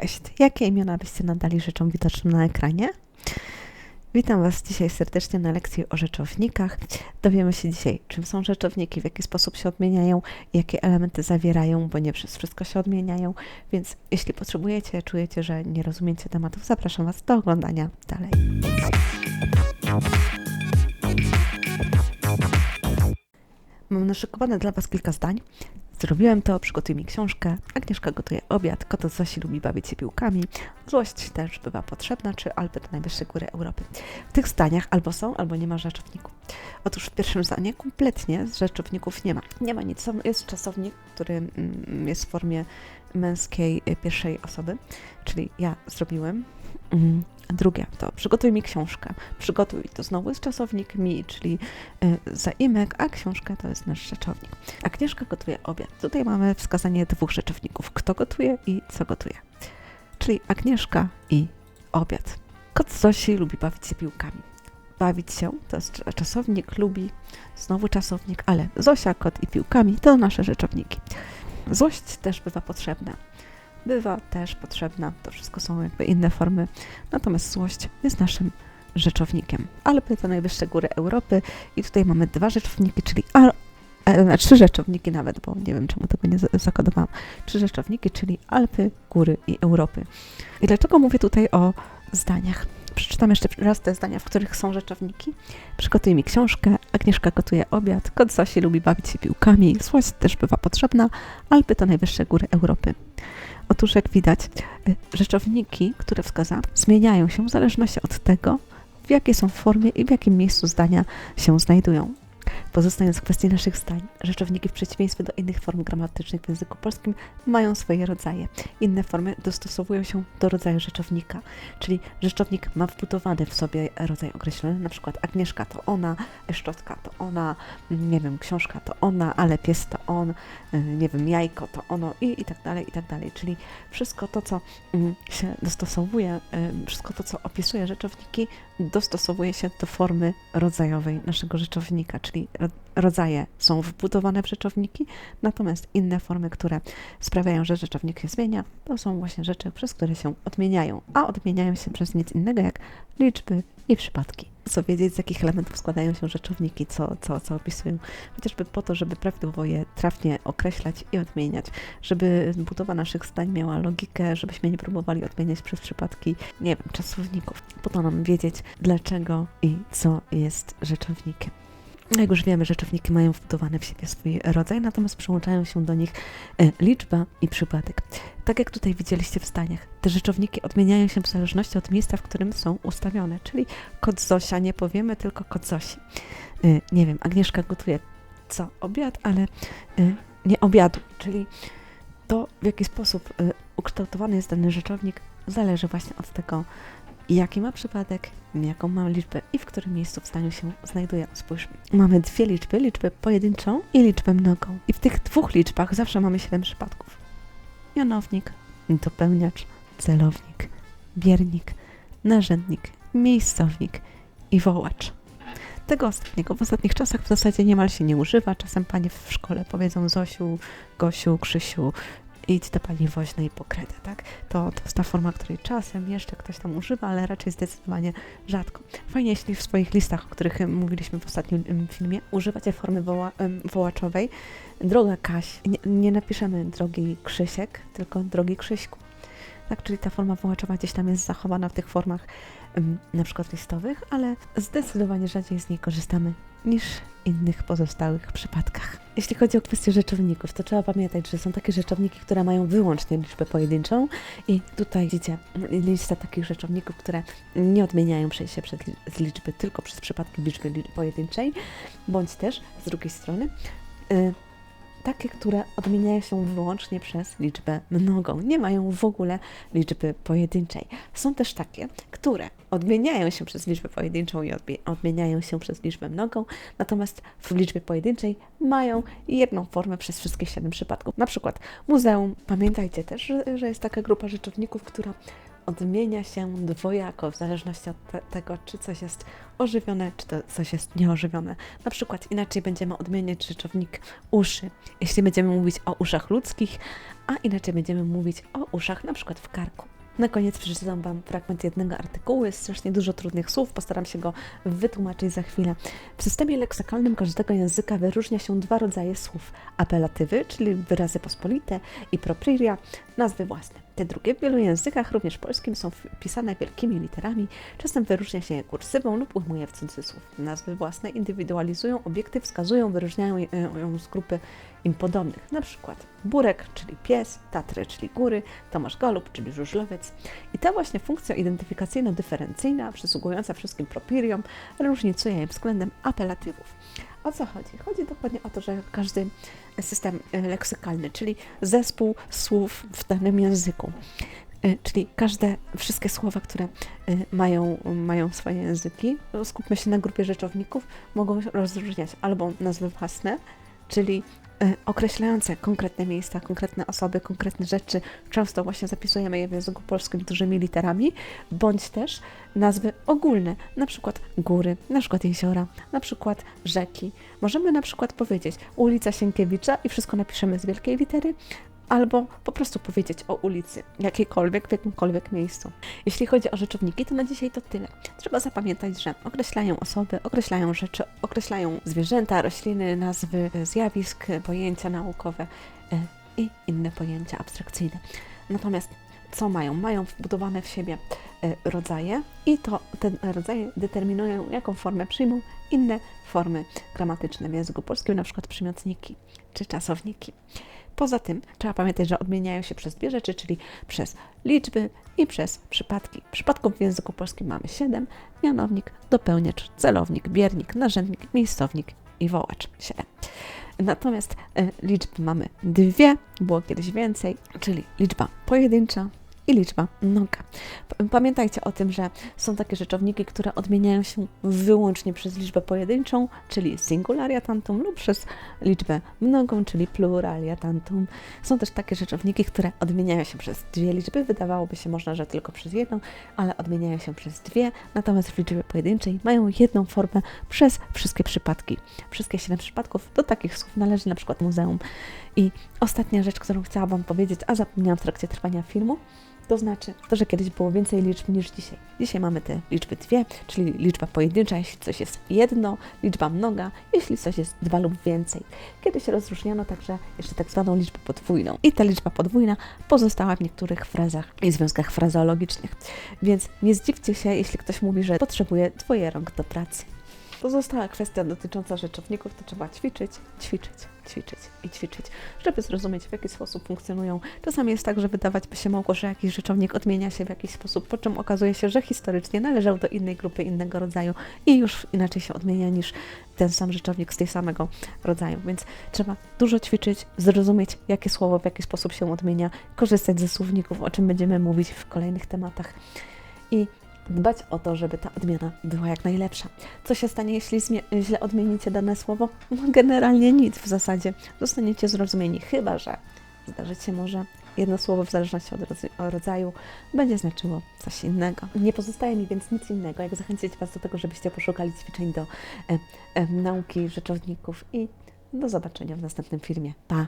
Cześć! Jakie imiona byście nadali rzeczom widocznym na ekranie? Witam Was dzisiaj serdecznie na lekcji o rzeczownikach. Dowiemy się dzisiaj, czym są rzeczowniki, w jaki sposób się odmieniają, jakie elementy zawierają, bo nie przez wszystko się odmieniają. Więc jeśli potrzebujecie, czujecie, że nie rozumiecie tematów, zapraszam Was do oglądania dalej. Mam naszykowane dla Was kilka zdań. Zrobiłem to, przygotuj mi książkę. Agnieszka gotuje obiad, koto Zosi lubi bawić się piłkami. Złość też bywa potrzebna, czy to najwyższe góry Europy. W tych zdaniach albo są, albo nie ma rzeczowników. Otóż w pierwszym zdaniu kompletnie rzeczowników nie ma. Nie ma nic. Jest czasownik, który mm, jest w formie męskiej y, pierwszej osoby, czyli ja zrobiłem. Drugie to przygotuj mi książkę. Przygotuj to znowu jest czasownik mi, czyli y, zaimek, a książka to jest nasz rzeczownik. Agnieszka gotuje obiad. Tutaj mamy wskazanie dwóch rzeczowników. Kto gotuje i co gotuje. Czyli Agnieszka i obiad. Kot Zosi lubi bawić się piłkami. Bawić się to jest cz- czasownik, lubi, znowu czasownik, ale Zosia, kot i piłkami to nasze rzeczowniki. Złość też bywa potrzebna. Bywa też potrzebna. To wszystko są jakby inne formy. Natomiast złość jest naszym rzeczownikiem. Alpy to najwyższe góry Europy i tutaj mamy dwa rzeczowniki, czyli al, e, trzy rzeczowniki nawet, bo nie wiem czemu tego nie za- zakodowałam. Trzy rzeczowniki, czyli Alpy, góry i Europy. I dlaczego mówię tutaj o zdaniach? Przeczytam jeszcze raz te zdania, w których są rzeczowniki. Przygotuj mi książkę, Agnieszka gotuje obiad, kot Zosi lubi bawić się piłkami, złość też bywa potrzebna, Alpy to najwyższe góry Europy. Otóż jak widać, y, rzeczowniki, które wskazałam, zmieniają się w zależności od tego, w jakiej są formie i w jakim miejscu zdania się znajdują. Pozostając w kwestii naszych zdań, rzeczowniki w przeciwieństwie do innych form gramatycznych w języku polskim mają swoje rodzaje. Inne formy dostosowują się do rodzaju rzeczownika, czyli rzeczownik ma wbudowany w sobie rodzaj określony, na przykład Agnieszka to ona, szczotka to ona, nie wiem, książka to ona, ale pies to on, y, nie wiem, jajko to ono i, i tak dalej, i tak dalej. Czyli wszystko to, co mm, się dostosowuje, y, wszystko to, co opisuje rzeczowniki, dostosowuje się do formy rodzajowej naszego rzeczownika, czyli ro- rodzaje są wbudowane w rzeczowniki, natomiast inne formy, które sprawiają, że rzeczownik się zmienia, to są właśnie rzeczy, przez które się odmieniają, a odmieniają się przez nic innego jak liczby i przypadki. Co wiedzieć, z jakich elementów składają się rzeczowniki, co, co, co opisują, chociażby po to, żeby prawidłowo je trafnie określać i odmieniać, żeby budowa naszych zdań miała logikę, żebyśmy nie próbowali odmieniać przez przypadki, nie wiem, czasowników. Po to nam wiedzieć, dlaczego i co jest rzeczownikiem. Jak już wiemy, rzeczowniki mają wbudowany w siebie swój rodzaj, natomiast przyłączają się do nich e, liczba i przypadek. Tak jak tutaj widzieliście w zdaniach, te rzeczowniki odmieniają się w zależności od miejsca, w którym są ustawione, czyli kot Zosia nie powiemy, tylko kot Zosi. E, Nie wiem, Agnieszka gotuje co? Obiad, ale e, nie obiadu, czyli to, w jaki sposób ukształtowany jest dany rzeczownik, zależy właśnie od tego, jaki ma przypadek, jaką ma liczbę i w którym miejscu w zdaniu się znajduje. Spójrzmy. Mamy dwie liczby, liczbę pojedynczą i liczbę mnogą. I w tych dwóch liczbach zawsze mamy siedem przypadków. Mianownik, dopełniacz, celownik, biernik, narzędnik, miejscownik i wołacz. Tego ostatniego w ostatnich czasach w zasadzie niemal się nie używa. Czasem panie w szkole powiedzą Zosiu, Gosiu, Krzysiu, idź do pani woźnej po kredę, tak? To, to jest ta forma, której czasem jeszcze ktoś tam używa, ale raczej zdecydowanie rzadko. Fajnie, jeśli w swoich listach, o których mówiliśmy w ostatnim filmie, używacie formy woła, wołaczowej. Droga Kaś, nie, nie napiszemy drogi Krzysiek, tylko drogi Krzyśku. Tak, czyli ta forma wołaczowa gdzieś tam jest zachowana w tych formach na przykład listowych, ale zdecydowanie rzadziej z niej korzystamy niż innych pozostałych przypadkach. Jeśli chodzi o kwestię rzeczowników, to trzeba pamiętać, że są takie rzeczowniki, które mają wyłącznie liczbę pojedynczą i tutaj widzicie listę takich rzeczowników, które nie odmieniają się z liczby tylko przez przypadki liczby li- pojedynczej, bądź też z drugiej strony y, takie, które odmieniają się wyłącznie przez liczbę mnogą, nie mają w ogóle liczby pojedynczej. Są też takie, które odmieniają się przez liczbę pojedynczą i odmie- odmieniają się przez liczbę mnogą, natomiast w liczbie pojedynczej mają jedną formę przez wszystkie siedem przypadków. Na przykład muzeum. Pamiętajcie też, że, że jest taka grupa rzeczowników, która odmienia się dwojako w zależności od te, tego, czy coś jest ożywione, czy to coś jest nieożywione. Na przykład inaczej będziemy odmieniać rzeczownik uszy, jeśli będziemy mówić o uszach ludzkich, a inaczej będziemy mówić o uszach na przykład w karku. Na koniec przeczytam Wam fragment jednego artykułu. Jest strasznie dużo trudnych słów, postaram się go wytłumaczyć za chwilę. W systemie leksykalnym każdego języka wyróżnia się dwa rodzaje słów: apelatywy, czyli wyrazy pospolite, i propriria, nazwy własne. Te drugie w wielu językach, również polskim, są pisane wielkimi literami. Czasem wyróżnia się je kursywą lub ujmuje w cudzysłów. Nazwy własne indywidualizują obiekty, wskazują, wyróżniają je- ją z grupy im podobnych. Na przykład Burek, czyli pies, Tatry, czyli góry, Tomasz Golub, czyli żużlowiec. I ta właśnie funkcja identyfikacyjno-dyferencyjna, przysługująca wszystkim propiriom, różnicuje je względem apelatywów. O co chodzi? Chodzi dokładnie o to, że każdy system e, leksykalny, czyli zespół słów w danym języku, e, czyli każde, wszystkie słowa, które e, mają, mają swoje języki, skupmy się na grupie rzeczowników, mogą rozróżniać albo nazwy własne, czyli e, określające konkretne miejsca, konkretne osoby, konkretne rzeczy. Często właśnie zapisujemy je w języku polskim dużymi literami, bądź też nazwy ogólne, na przykład góry, na przykład jeziora, na przykład rzeki. Możemy na przykład powiedzieć ulica Sienkiewicza i wszystko napiszemy z wielkiej litery, albo po prostu powiedzieć o ulicy, jakiejkolwiek, w jakimkolwiek miejscu. Jeśli chodzi o rzeczowniki, to na dzisiaj to tyle. Trzeba zapamiętać, że określają osoby, określają rzeczy, określają zwierzęta, rośliny, nazwy zjawisk, pojęcia naukowe e, i inne pojęcia abstrakcyjne. Natomiast co mają? Mają wbudowane w siebie e, rodzaje i to te rodzaje determinują, jaką formę przyjmą inne formy gramatyczne w języku polskim, na przykład przymiotniki czy czasowniki. Poza tym trzeba pamiętać, że odmieniają się przez dwie rzeczy, czyli przez liczby i przez przypadki. Przypadków w języku polskim mamy siedem: mianownik, dopełniacz, celownik, biernik, narzędnik, miejscownik i wołacz. Siedem. Natomiast e, liczby mamy dwie, było kiedyś więcej, czyli liczba pojedyncza i liczba mnoga. P- Pamiętajcie o tym, że są takie rzeczowniki, które odmieniają się wyłącznie przez liczbę pojedynczą, czyli singularia tantum, lub przez liczbę mnogą, czyli pluralia tantum. Są też takie rzeczowniki, które odmieniają się przez dwie liczby. Wydawałoby się można, że tylko przez jedną, ale odmieniają się przez dwie, natomiast w liczbie pojedynczej mają jedną formę przez wszystkie przypadki. Wszystkie siedem przypadków do takich słów należy na przykład muzeum. I ostatnia rzecz, którą chciałam Wam powiedzieć, a zapomniałam w trakcie trwania filmu, to znaczy to, że kiedyś było więcej liczb niż dzisiaj. Dzisiaj mamy te liczby dwie, czyli liczba pojedyncza, jeśli coś jest jedno, liczba mnoga, jeśli coś jest dwa lub więcej. Kiedyś rozróżniano także jeszcze tak zwaną liczbę podwójną. I ta liczba podwójna pozostała w niektórych frazach i związkach frazeologicznych. Więc nie zdziwcie się, jeśli ktoś mówi, że potrzebuje dwoje rąk do pracy. Pozostała kwestia dotycząca rzeczowników to trzeba ćwiczyć, ćwiczyć, ćwiczyć i ćwiczyć, żeby zrozumieć, w jaki sposób funkcjonują. Czasami jest tak, że wydawać by się mogło, że jakiś rzeczownik odmienia się w jakiś sposób, po czym okazuje się, że historycznie należał do innej grupy, innego rodzaju i już inaczej się odmienia niż ten sam rzeczownik z tej samego rodzaju. Więc trzeba dużo ćwiczyć, zrozumieć, jakie słowo w jaki sposób się odmienia, korzystać ze słowników, o czym będziemy mówić w kolejnych tematach. I dbać o to, żeby ta odmiana była jak najlepsza. Co się stanie, jeśli źle odmienicie dane słowo? No, generalnie nic w zasadzie. Zostaniecie zrozumieni, chyba że zdarzyć się może jedno słowo w zależności od rodzaju będzie znaczyło coś innego. Nie pozostaje mi więc nic innego, jak zachęcić Was do tego, żebyście poszukali ćwiczeń do e, e, nauki rzeczowników i do zobaczenia w następnym filmie. Pa!